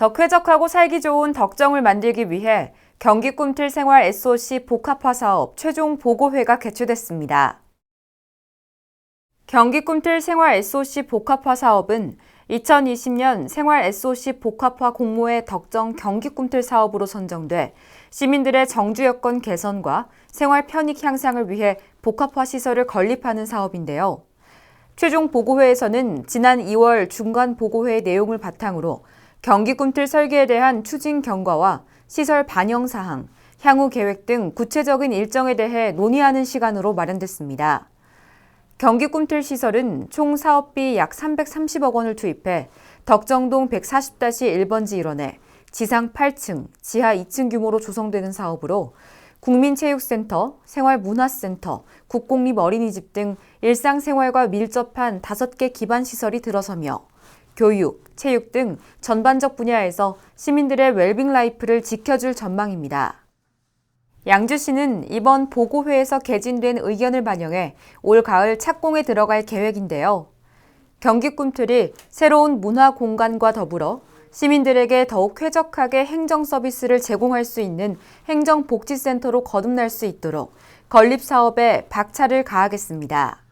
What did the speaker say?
더 쾌적하고 살기 좋은 덕정을 만들기 위해 경기 꿈틀 생활 SOC 복합화 사업 최종 보고회가 개최됐습니다. 경기 꿈틀 생활 SOC 복합화 사업은 2020년 생활 SOC 복합화 공모의 덕정 경기 꿈틀 사업으로 선정돼 시민들의 정주 여건 개선과 생활 편익 향상을 위해 복합화 시설을 건립하는 사업인데요. 최종 보고회에서는 지난 2월 중간 보고회의 내용을 바탕으로 경기 꿈틀 설계에 대한 추진 경과와 시설 반영 사항, 향후 계획 등 구체적인 일정에 대해 논의하는 시간으로 마련됐습니다. 경기 꿈틀 시설은 총 사업비 약 330억 원을 투입해 덕정동 140-1번지 일원에 지상 8층, 지하 2층 규모로 조성되는 사업으로 국민체육센터, 생활문화센터, 국공립 어린이집 등 일상생활과 밀접한 5개 기반 시설이 들어서며 교육, 체육 등 전반적 분야에서 시민들의 웰빙 라이프를 지켜줄 전망입니다. 양주시는 이번 보고회에서 개진된 의견을 반영해 올 가을 착공에 들어갈 계획인데요. 경기 꿈틀이 새로운 문화 공간과 더불어 시민들에게 더욱 쾌적하게 행정 서비스를 제공할 수 있는 행정복지센터로 거듭날 수 있도록 건립 사업에 박차를 가하겠습니다.